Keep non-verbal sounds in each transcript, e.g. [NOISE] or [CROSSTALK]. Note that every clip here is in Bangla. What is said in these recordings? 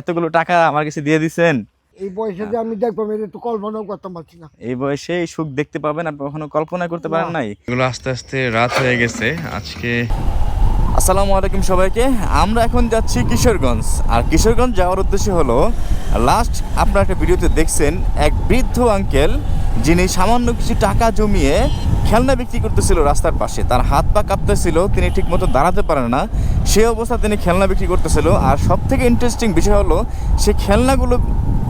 এতগুলো টাকা আমার কাছে দিয়ে দিছেন? এই বয়সে যে আমি দেখব আমি একটু তো কল্পনাও করতে পারছি না। এই বয়সে এই সুখ দেখতে পাবেন আপনি কখনো কল্পনা করতে পারেন নাই? এগুলো আস্তে আস্তে রাত হয়ে গেছে। আজকে আসসালামু আলাইকুম সবাইকে। আমরা এখন যাচ্ছি কিশোরগঞ্জ। আর কিশোরগঞ্জ যাওয়ার উদ্দেশ্য হলো লাস্ট আপনারা একটা ভিডিওতে দেখছেন, এক বৃদ্ধ আঙ্কেল যিনি সামান্য কিছু টাকা জমিয়ে খেলনা বিক্রি করতেছিল রাস্তার পাশে। তার হাত পা কাঁপতেছিল, তিনি ঠিকমতো দাঁড়াতে পারেন না। সে অবস্থা তিনি খেলনা বিক্রি করতেছিল। আর সব থেকে ইন্টারেস্টিং বিষয় হলো, সে খেলনাগুলো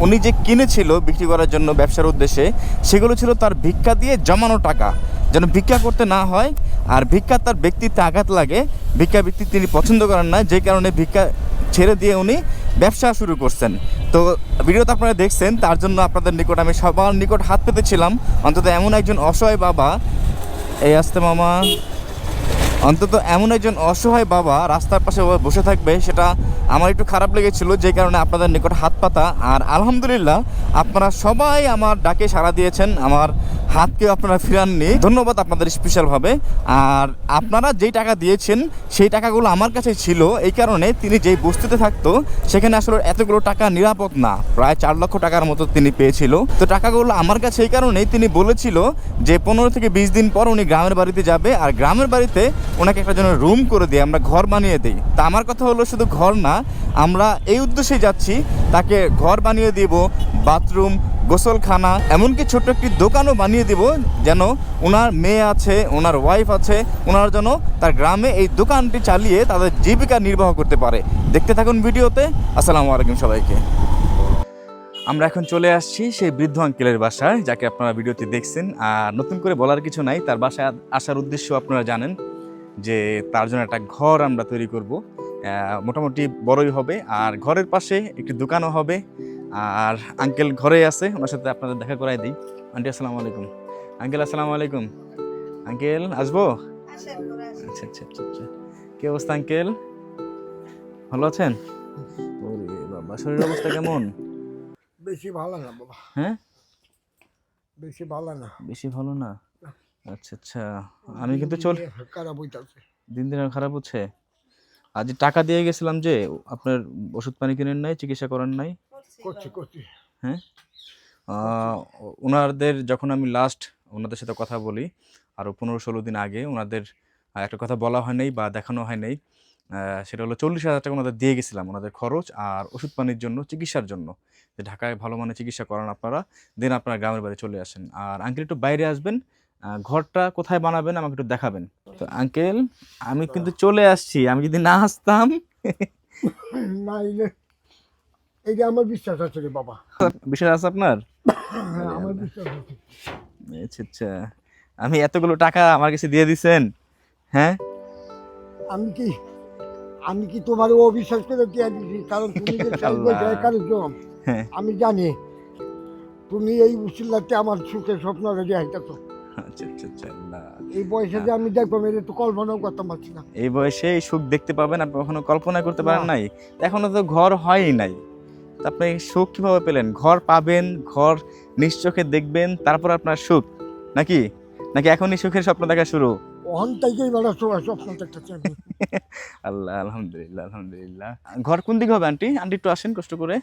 উনি যে কিনেছিল বিক্রি করার জন্য ব্যবসার উদ্দেশ্যে, সেগুলো ছিল তার ভিক্ষা দিয়ে জমানো টাকা। যেন ভিক্ষা করতে না হয়, আর ভিক্ষা তার ব্যক্তিত্বে আঘাত লাগে ভিক্ষা ব্যক্তি তিনি পছন্দ করেন না, যে কারণে ভিক্ষা ছেড়ে দিয়ে উনি ব্যবসা শুরু করছেন। তো ভিডিওতে আপনারা দেখছেন, তার জন্য আপনাদের নিকট আমি সবার নিকট হাত পেতেছিলাম অন্তত এমন একজন অসহায় বাবা, এই আস্তে মামা। অন্তত এমন একজন অসহায় বাবা রাস্তার পাশে বসে থাকবে, সেটা আমার একটু খারাপ লেগেছিল, যে কারণে আপনাদের নিকট হাত পাতা। আর আলহামদুলিল্লাহ, আপনারা সবাই আমার ডাকে সাড়া দিয়েছেন, আমার হাতকেও আপনারা ফিরাননি। ধন্যবাদ আপনাদের স্পেশালভাবে। আর আপনারা যেই টাকা দিয়েছেন, সেই টাকাগুলো আমার কাছে ছিল, এই কারণে তিনি যেই বস্তিতে থাকতো, সেখানে আসলে এতগুলো টাকা নিরাপদ না। প্রায় চার লক্ষ টাকার মতো তিনি পেয়েছিল। তো টাকাগুলো আমার কাছে এই কারণেই তিনি বলেছিল যে, পনেরো থেকে বিশ দিন পর উনি গ্রামের বাড়িতে যাবে। আর গ্রামের বাড়িতে ওনাকে একটা জন্য রুম করে দিয়ে আমরা ঘর বানিয়ে দিই। তা আমার কথা হলো শুধু ঘর না, আমরা এই উদ্দেশ্যে যাচ্ছি, তাকে ঘর বানিয়ে দিব, বাথরুম, গোসলখানা, এমনকি ছোট্ট একটি দোকানও বানিয়ে দিব, যেন ওনার মেয়ে আছে ওনার ওয়াইফ আছে ওনার জন্য তার গ্রামে এই দোকানটি চালিয়ে তাদের জীবিকা নির্বাহ করতে পারে। দেখতে থাকুন ভিডিওতে, আসসালামু আলাইকুম সবাইকে। আমরা এখন চলে আসছি সেই বৃদ্ধ আঙ্কেলের বাসায়, যাকে আপনারা ভিডিওতে দেখছেন, আর নতুন করে বলার কিছু নাই, তার বাসায় আসার উদ্দেশ্য আপনারা জানেন। যে তার জন্য একটা ঘর আমরা তৈরি করব। মোটামুটি বড়ই হবে আর ঘরের পাশে একটি দোকানও হবে। আর আঙ্কেল ঘরে আছে ওনার সাথে আপনাদের দেখা করাই দিই। আন্টি আসসালামু আলাইকুম। আঙ্কেল আসসালামু আলাইকুম। আঙ্কেল আসব? আচ্ছা আচ্ছা আচ্ছা আচ্ছা। কি অবস্থা আঙ্কেল? ভালো আছেন? ওরে বাবা শরীর অবস্থা কেমন? বেশি ভালো না বাবা। হ্যাঁ? বেশি ভালো না। বেশি ভালো না? আচ্ছা আচ্ছা। আমি কিন্তু চল খারাপ হইতাছে। দিন দিন খারাপ হচ্ছে। আজ টাকা দিয়ে গেছিলাম যে আপনার ওষুধ পানি কিনেন নাই চিকিৎসা করেন নাই। করছি করছি। হ্যাঁ? ওনাদের যখন আমি লাস্ট ওনাদের সাথে কথা বলি আরও পনেরো ষোলো দিন আগে ওনাদের একটা কথা বলা হয় নাই বা দেখানো হয় নাই সেটা হলো চল্লিশ হাজার টাকা ওনাদের দিয়ে গেছিলাম ওনাদের খরচ আর ওষুধ পানির জন্য চিকিৎসার জন্য। যে ঢাকায় ভালো মানের চিকিৎসা করান আপনারা দেন আপনারা গ্রামের বাড়ি চলে আসেন। আর আঙ্কেল একটু বাইরে আসবেন ঘরটা কোথায় বানাবেন আমাকে একটু দেখাবেন। তো আঙ্কেল আমি কিন্তু চলে আসছি আমি যদি না আসতাম। এইটা আমার বিশ্বাস আছে রে বাবা। বিষয় আছে আপনার? হ্যাঁ আমার বিশ্বাস আছে। আচ্ছা আচ্ছা। আমি এতগুলো টাকা আমার কাছে দিয়ে দিছেন হ্যাঁ? আমি কি আমি কি তোমার অবিশ্বাস করে দিয়ে দিচ্ছি কারণ তুমি যে [LAUGHS] আল্লাহ। হ্যাঁ। আমি জানি তুমি এই উচিল্লাতে আমার সুখের স্বপ্ন রেডি হাইতেছো আচ্ছা আচ্ছা আচ্ছা। এই বয়সে যে আমি দেখব আমি কল্পনাও করতে পারছি না। এই বয়সে এই সুখ দেখতে পাবেন আপনি কখনো কল্পনা করতে পারেন নাই। এখনও তো ঘর হয়ই নাই। আপনি সুখ কীভাবে পেলেন? ঘর পাবেন ঘর নিশ্চোখে দেখবেন তারপর আপনার সুখ। নাকি? নাকি এখনই সুখের স্বপ্ন দেখা শুরু? ওখান থেকেই স্বপ্ন দেখতেছি আমি। [LAUGHS] আল্লাহ আলহামদুলিল্লাহ আলহামদুলিল্লাহ। ঘর কোন দিকে হবে আন্টি? আন্টি একটু আসেন কষ্ট করে।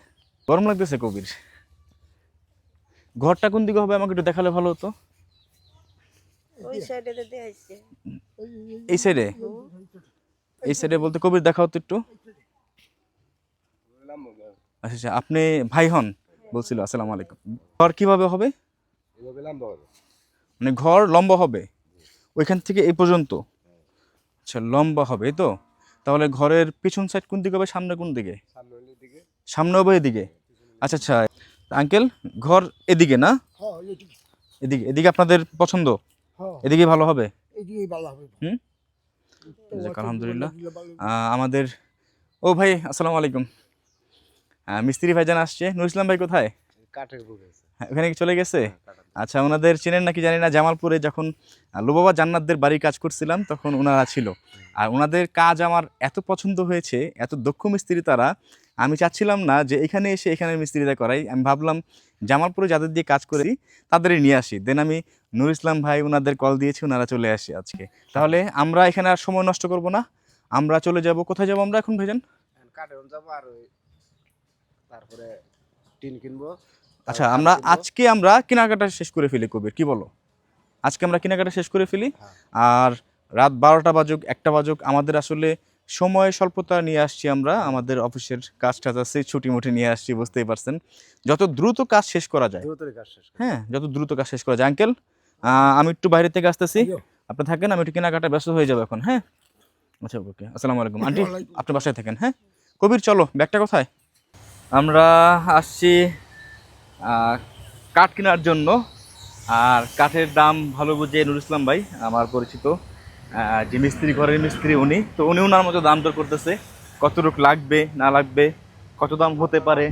গরম লাগতেছে কবির। ঘরটা কোন দিকে হবে আমাকে একটু দেখালে ভালো হতো। ওই সাইডে দেওয়া এই সাইডে এই সাইডে বলতে কবির দেখাও তো একটু। আচ্ছা আচ্ছা আপনি ভাই হন বলছিল আসসালামু আলাইকুম। ঘর কীভাবে হবে? মানে ঘর লম্বা হবে? ওইখান থেকে এই পর্যন্ত? আচ্ছা লম্বা হবে এই তো? তাহলে ঘরের পিছন সাইড কোন দিকে হবে সামনে কোন দিকে? সামনে হবে এদিকে? আচ্ছা আচ্ছা আঙ্কেল ঘর এদিকে না? হ্যাঁ এদিকে। এদিকে এদিকে আপনাদের পছন্দ? হ্যাঁ এদিকে ভালো হবে? এদিকেই ভালো হবে। হুম? আলহামদুলিল্লাহ। আমাদের ও ভাই আসসালামু আলাইকুম। মিস্ত্রি ভাইজান আসছে। নুর ইসলাম ভাই কোথায়? হ্যাঁ, ওখানে কি চলে গেছে? আচ্ছা ওনাদের চেনেন নাকি জানি না জামালপুরে যখন লুবাবা জান্নাতদের বাড়ি কাজ করছিলাম তখন ওনারা ছিল। আর ওনাদের কাজ আমার এত পছন্দ হয়েছে এত দক্ষ মিস্ত্রি তারা আমি চাচ্ছিলাম না যে এখানে এসে এখানে মিস্ত্রিটা করাই। আমি ভাবলাম জামালপুরে যাদের দিয়ে কাজ করি তাদেরই নিয়ে আসি। দেন আমি নুর ইসলাম ভাই ওনাদের কল দিয়েছি ওনারা চলে আসি আজকে। তাহলে আমরা এখানে আর সময় নষ্ট করব না। আমরা চলে যাব। কোথায় যাব আমরা এখন ভাইজান? তারপরে টিন কিনবো। আচ্ছা আমরা আজকে আমরা কেনাকাটা শেষ করে ফেলি কবির। কি বলো? আজকে আমরা কেনাকাটা শেষ করে ফেলি। হ্যাঁ। আর রাত বারোটা বাজুক একটা বাজুক। আমাদের আসলে সময় স্বল্পতা নিয়ে আসছি আমরা আমাদের অফিসের কাজ টাজ আছে ছুটি মুটি নিয়ে আসছি বুঝতেই পারছেন। যত দ্রুত কাজ শেষ করা যায়। হ্যাঁ যত দ্রুত কাজ শেষ করা যায়। আঙ্কেল আমি একটু বাইরে থেকে আসতেছি। আপনি থাকেন আমি একটু কেনাকাটা ব্যস্ত হয়ে যাব এখন হ্যাঁ? আচ্ছা ওকে আসসালামু আলাইকুম। আন্টি ওয়ালাইকুম। আপনি বাসায় থাকেন হ্যাঁ? কবির চলো ব্যাগটা কোথায়? আমরা আসছি আহ, কাঠ কেনার জন্য। আর কাঠের দাম ভালো বুঝে নুর ইসলাম ভাই আমার পরিচিত। যে মিস্ত্রি, ঘরের মিস্ত্রি উনি, তো উনি ওনার মতো দাম দর করতেছে। কতটুক লাগবে, না লাগবে, কত দাম হতে পারে?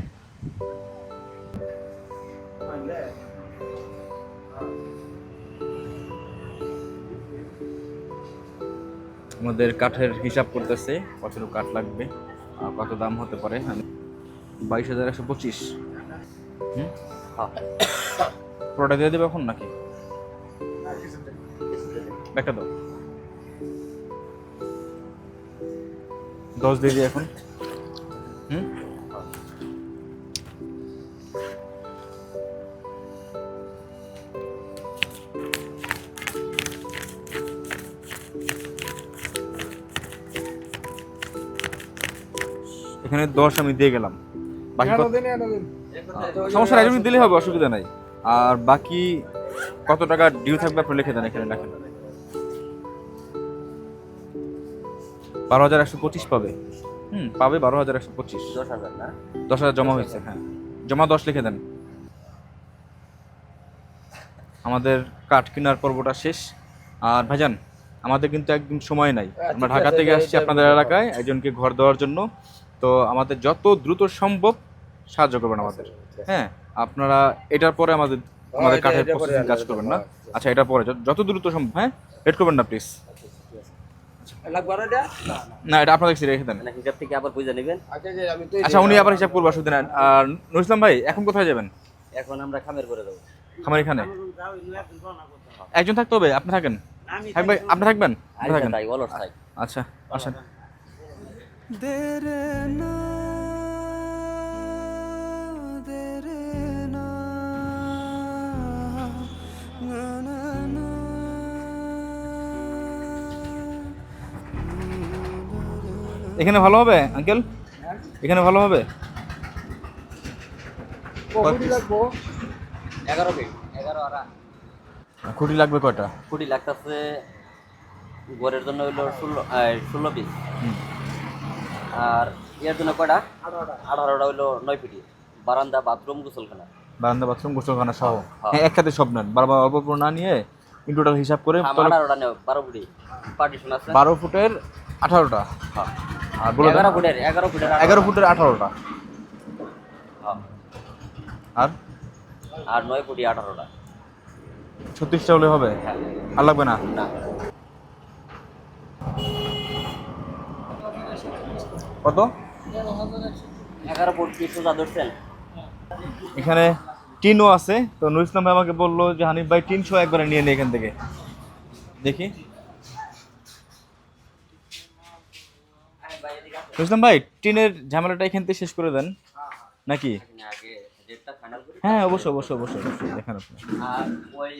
আমাদের কাঠের হিসাব করতেছে, কতটুকু কাঠ লাগবে কত দাম হতে পারে বাইশ হাজার একশো পঁচিশ। হুম? পুরোটা দিয়ে দেবে এখন নাকি? ব্যাগটা দাও। দশ দিয়ে দিই এখন। হুম? এখানে দশ আমি দিয়ে গেলাম। বাকি সমস্যা নাই দিলে হবে অসুবিধা নাই। আর বাকি কত টাকা ডিউ থাকবে আপনি লিখে দেন এখানে লেখেন। বারো হাজার একশো পঁচিশ পাবে। হুম। পাবে বারো হাজার একশো পঁচিশ। দশ হাজার না? দশ হাজার জমা হয়েছে হ্যাঁ। জমা দশ লিখে দেন। আমাদের কাঠ কেনার পর্বটা শেষ। আর ভাইজান আমাদের কিন্তু একদম সময় নাই। আমরা ঢাকা থেকে আসছি আপনাদের এলাকায় একজনকে ঘর দেওয়ার জন্য। তো আমাদের যত দ্রুত সম্ভব সাহায্য করবেন আমাদের। হ্যাঁ আপনারা এটার পরে আমাদের আমাদের কাঠের প্রসেসিং কাজ করবেন না? হ্যাঁ, আচ্ছা এটার পরে। যত- যত দ্রুত সম্ভব হ্যাঁ? লেট করবেন না প্লিজ না এটা আপনার কাছে রেখে দেন। মানে হিসাব থেকে আবার বুঝে নেবেন। আচ্ছা তো আচ্ছা উনি আবার হিসাব করব অসুবিধা নেন আর নুর ইসলাম ভাই এখন কোথায় যাবেন? এখন আমরা খামের করে দেবো আমার এখানে? একজন থাকতে হবে? আপনি থাকেন? থাকবে আপনি থাকবেন? আপনি আচ্ছা থাকেন? তাই অলস আচ্ছা আসেন। এখানে ভালো হবে আঙ্কেল? এখানে ভালো হবে? এগারো ফিট এগারো আড়া খুঁটি লাগবে কয়টা? কুড়ি লাগতেছে ঘরের জন্য হইল ষোলো ষোলো পিস। আর ইয়ের জন্য কয়টা? আঠারোটা। হইল নয় ফিটি বারান্দা বাথরুম গোসলখানা। বারান্দা বাথরুম গোসলখানা সহ? হ্যাঁ। হ্যাঁ। একসাথে সব নেন বারবার অল্প অল্প না নিয়ে ইন টোটাল হিসাব করে আঠারোটা নেও বারো ফুটি। পার্টিশন আছে। বারো ফুটের আঠারোটা? হ্যাঁ। আর বলে এগারো ফুটের এগারো ফুটের এগারো ফুটের আঠারোটা। হ্যাঁ। আর? আর নয় ফুটি আঠারোটা। ছত্রিশটা হলে হবে? হ্যাঁ। আর লাগবে না? না। কত? এগারো ফুট ধরছেন এখানে টিনও আছে। তো নুর ইসলাম ভাই আমাকে বলল যে হানিফ ভাই টিন শো একবারে নিয়ে নে এখান থেকে। দেখি। নুর ইসলাম ভাই টিনের ঝামেলাটা এখান থেকে শেষ করে দেন নাকি আগে ফাইনাল হ্যাঁ অবশ্যই অবশ্যই অবশ্যই অবশ্যই দেখেন আপনি আর ওই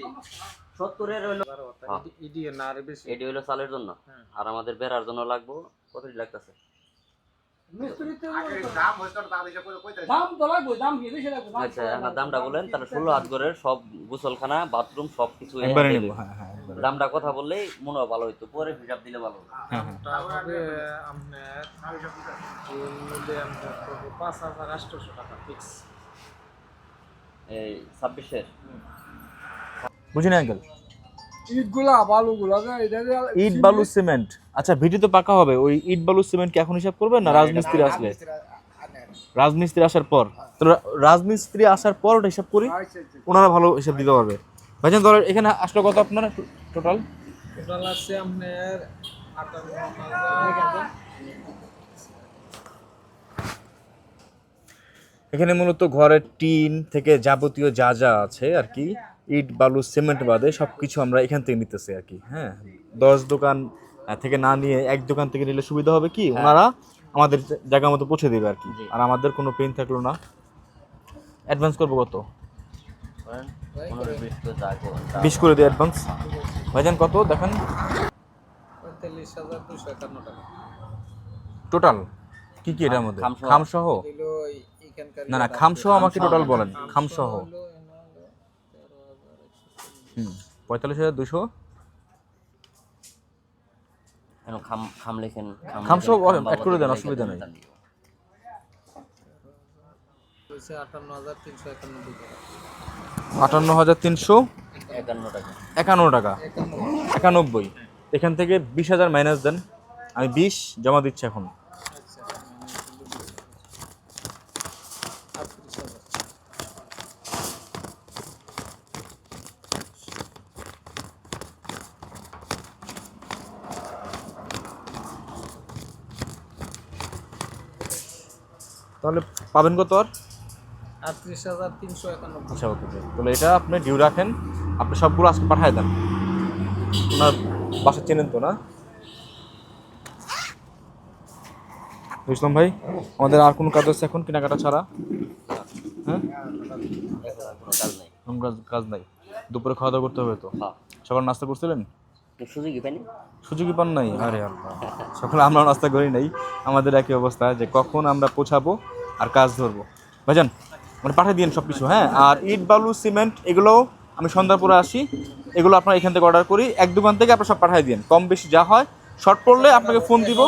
সত্তরের হইল হ্যাঁ। ইডি না আর বেশি এটি হইল চালের জন্য আর আমাদের বেড়ার জন্য লাগবো কত লাগতেছে আচ্ছা আমার দামটা বলেন তাহলে ষোলো হাত ঘরের সব গোসলখানা বাথরুম সব কিছু একবারে হ্যাঁ হ্যাঁ দামটা কথা বললেই মনে হয় ভালো হইতো পরে হিসাব দিলে ভালো। হ্যাঁ হ্যাঁ। তারপরে আপনার পাঁচ হাজার আটশোশো টাকা ফিক্স এই ছাব্বিশের। বুঝি না আঙ্কেল? ইটগুলা বালুগুলা ইট বালু সিমেন্ট। আচ্ছা ভিটি তো পাকা হবে। ওই ইট বালু সিমেন্ট কি এখন হিসাব করবেন না রাজমিস্ত্রি আসলে? রাজমিস্ত্রি আসার পর। তো রাজমিস্ত্রি আসার পর ওটা হিসাব করি? আচ্ছা, আচ্ছা। ওনারা ভালো হিসাব দিতে পারবে। ভাইজান ধর এখানে আসলো কত আপনার টোটাল? টোটাল আছে আপনার এখানে মূলত ঘরের টিন থেকে যাবতীয় যা যা আছে আর কি ইট বালু সিমেন্ট বাদে সব কিছু আমরা এখান থেকে নিতেছি আর কি হ্যাঁ? দশ দোকান থেকে না নিয়ে এক দোকান থেকে নিলে সুবিধা হবে কি? ওনারা আমাদের জায়গা মতো পৌঁছে দেবে আর কি। আর আমাদের কোনো পেন থাকল না। অ্যাডভান্স করব কত? বিশ করে দিই অ্যাডভান্স ভাইজান কত? দেখেন। টোটাল কি কি এটার মধ্যে? খামসহ। না না খামসহ আমাকে টোটাল বলেন। খামসহ হুম পঁয়তাল্লিশ হাজার দুশো। কেন খাম খাম লেখেন খাম লেখেন, add করে দেন, অসুবিধা নেই। আটান্ন হাজার তিনশো টাকা। একান্ন টাকা। একানব্বই। এখান থেকে বিশ হাজার মাইনাস দেন। আমি বিশ জমা দিচ্ছি এখন। তাহলে পাবেন কত আর? আটত্রিশ হাজার তিনশো একানব্বই। আচ্ছা ওকে তাহলে এটা আপনি ডিউ রাখেন আপনি সবগুলো আজকে পাঠিয়ে দেন। আপনার বাসা চেনেন তো না? বুঝলাম ভাই আমাদের আর কোনো কাজ আছে এখন কেনাকাটা ছাড়া? হ্যাঁ? কাজ নেই কাজ- নাই। দুপুরে খাওয়া দাওয়া করতে হবে তো? হ্যাঁ। সকাল নাস্তা করছিলেন? তো সুযোগই পাইনি সুযোগই পান নাই? আরে আল্লাহ। সকালে আমরা নাস্তা করি নাই। আমাদের একই অবস্থা যে কখন আমরা পৌঁছাবো আর কাজ ধরবো। ভাইজান মানে পাঠিয়ে দিন সব কিছু হ্যাঁ? আর ইট, বালু, সিমেন্ট, এগুলো আমি সন্ধ্যাপুরে আসি। এগুলো আপনার এখান থেকে অর্ডার করি। এক দোকান থেকে আপনার সব পাঠিয়ে দিন কম বেশি যা হয়। শর্ট পড়লে আপনাকে ফোন দিব।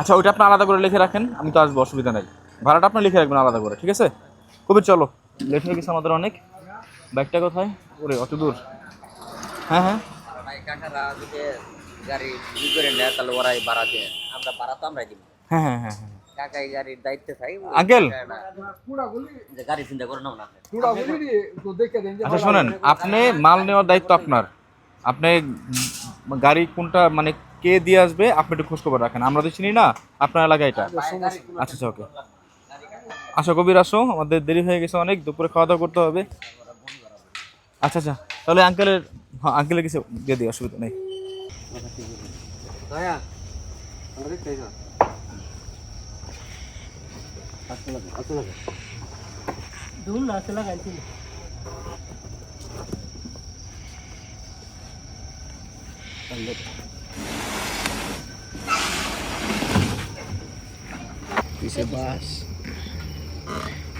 আচ্ছা ওইটা আপনি আলাদা করে লিখে রাখেন। আমি তো আসব, অসুবিধা নাই। ভাড়াটা আপনি লিখে রাখবেন আলাদা করে, ঠিক আছে? কবির, চলো। হয়ে গেছে আমাদের অনেক। বাইকটা কোথায়? ওরে অত দূর। হ্যাঁ হ্যাঁ। কাকারা যদি গাড়ি ই করে নেয় তাহলে ওরাই ভাড়া দেয়। আমরা ভাড়া তো আমরাই দিব। হ্যাঁ হ্যাঁ হ্যাঁ কাকাই গাড়ির দায়িত্বে থাকে আঙ্কেল! যে গাড়ি চিন্তা করে নাও না আপনি। আচ্ছা শোনেন আপনি মাল নেওয়ার দায়িত্ব আপনার। আপনি গাড়ি কোনটা মানে কে দিয়ে আসবে আপনি একটু খোঁজখবর রাখেন। আমরা তো চিনি না আপনার এলাকা এটা। আচ্ছা আচ্ছা ওকে। আসো কবির আসো আমাদের দেরি হয়ে গেছে অনেক দুপুরে খাওয়া দাওয়া করতে হবে। আচ্ছা আচ্ছা। তাহলে আঙ্কেলের হ্যাঁ আঙ্কেলের কিছু দিয়ে দিই অসুবিধা নেই।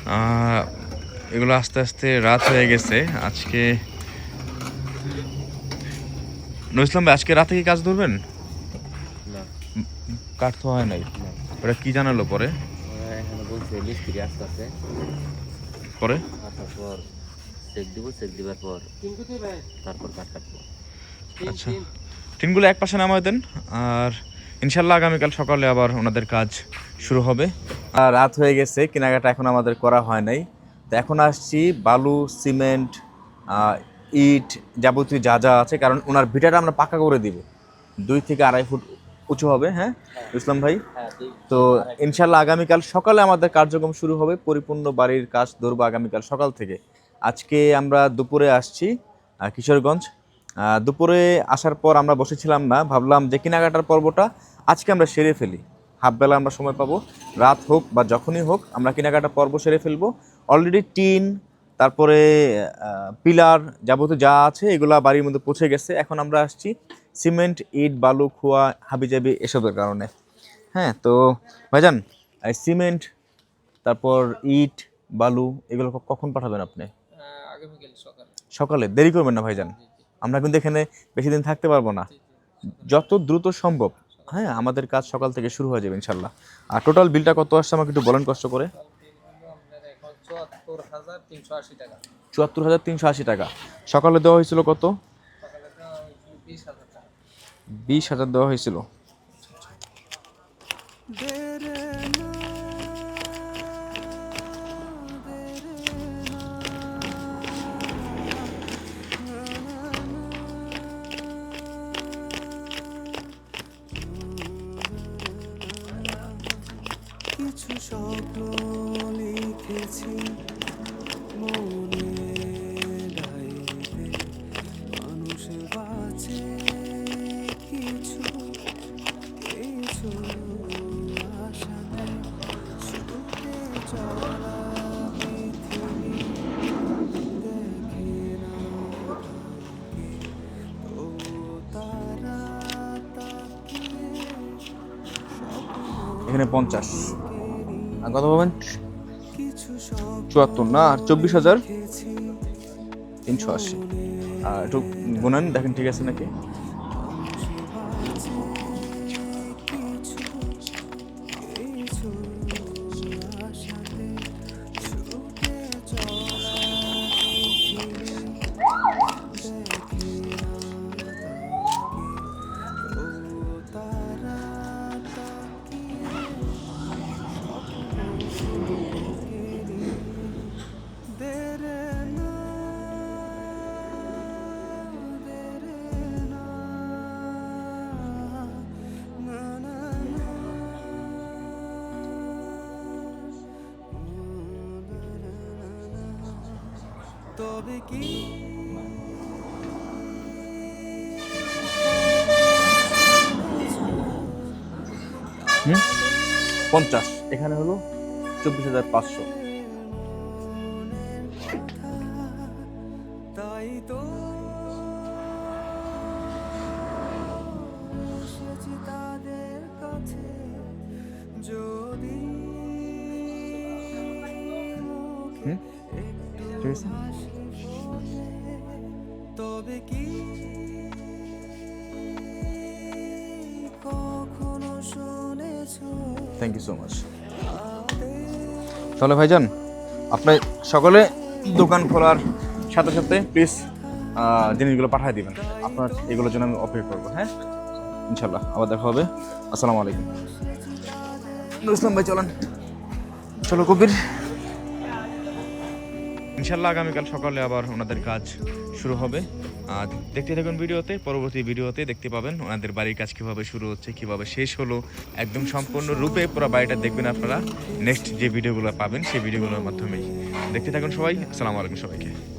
আহ, এগুলো আস্তে আস্তে রাত হয়ে গেছে। আজকে নইসলাম ভাই আজকে রাতে কি কাজ ধরবেন? কাঠ হয় নাই। ওরা কি জানালো পরে? পরে? চেক দিব চেক দিবার পর তারপর কাট কাটবো। আচ্ছা। টিনগুলো এক পাশে নামায় দেন আর ইনশাল্লাহ আগামীকাল সকালে আবার ওনাদের কাজ শুরু হবে। আর রাত হয়ে গেছে কেনাকাটা এখন আমাদের করা হয় নাই। তো এখন আসছি বালু সিমেন্ট ইট যাবতীয় যা যা আছে কারণ ওনার ভিটাটা আমরা পাকা করে দিব। দুই থেকে আড়াই ফুট উঁচু হবে হ্যাঁ? ইসলাম ভাই? হ্যাঁ তো ইনশাল্লাহ আগামীকাল সকালে আমাদের কার্যক্রম শুরু হবে পরিপূর্ণ বাড়ির কাজ ধরবো আগামীকাল সকাল থেকে। আজকে আমরা দুপুরে আসছি কিশোরগঞ্জ। দুপুরে আসার পর আমরা বসেছিলাম না ভাবলাম যে কেনাকাটার পর্বটা আজকে আমরা সেরে ফেলি। হাফবেলা আমরা সময় পাবো। রাত হোক বা যখনই হোক আমরা কেনাকাটা পর্ব সেরে ফেলব। অলরেডি টিন তারপরে পিলার যাবতীয় যা আছে এগুলা বাড়ির মধ্যে পৌঁছে গেছে। এখন আমরা আসছি সিমেন্ট ইট বালু খোয়া হাবিজাবি এসবের কারণে। হ্যাঁ তো ভাইজান এই সিমেন্ট তারপর ইট বালু এগুলো কখন পাঠাবেন আপনি? সকালে। দেরি করবেন না ভাইজান। আমরা কিন্তু এখানে বেশি দিন থাকতে পারব না। যত দ্রুত সম্ভব। হ্যাঁ আমাদের কাজ সকাল থেকে শুরু হয়ে যাবে ইনশাল্লাহ। আর টোটাল বিলটা কত আসছে আমাকে একটু বলেন কষ্ট করে। চুয়াত্তর হাজার তিনশো আশি টাকা। চুয়াত্তর হাজার তিনশো আশি টাকা। সকালে দেওয়া হয়েছিল কত? বিশ হাজার টাকা। বিশ হাজার দেওয়া হয়েছিল। কিছু স্বপ্ন লিখেছি। মনে ডাইতে মানুষ বাঁচে কিছু কিছু আশা দেয়। সুখে চলা এখানে পঞ্চাশ। কত পাবেন? চুয়াত্তর না, আর চব্বিশ হাজার তিনশো আশি। আর একটু গুনান, দেখেন ঠিক আছে নাকি? তবে কি? পঞ্চাশ। এখানে হলো চব্বিশ হাজার পাঁচশো। তাই তো এসেছি তাদের কাছে যদি হুম ঠিক তবে কি কখনো শুনেছো? থ্যাংক ইউ সো মাচ তাহলে ভাইজান আপনি সকলে দোকান খোলার সাথে সাথে প্লিজ জিনিসগুলো পাঠিয়ে দিবেন। আপনার এগুলোর জন্য আমি অপেক্ষা করব হ্যাঁ? ইনশাল্লাহ আবার দেখা হবে। আসসালামু আলাইকুম। ইসলাম ভাই, চলেন। চলো, কবির। ইনশাল্লাহ আগামীকাল সকালে আবার ওনাদের কাজ শুরু হবে। দেখতে থাকুন ভিডিওতে, পরবর্তী ভিডিওতে দেখতে পাবেন ওনাদের বাড়ির কাজ কীভাবে শুরু হচ্ছে, কীভাবে শেষ হলো। একদম সম্পূর্ণ রূপে পুরো বাড়িটা দেখবেন আপনারা। নেক্সট যে ভিডিওগুলো পাবেন, সেই ভিডিওগুলোর মাধ্যমেই। দেখতে থাকুন সবাই, আসসালামু আলাইকুম সবাইকে।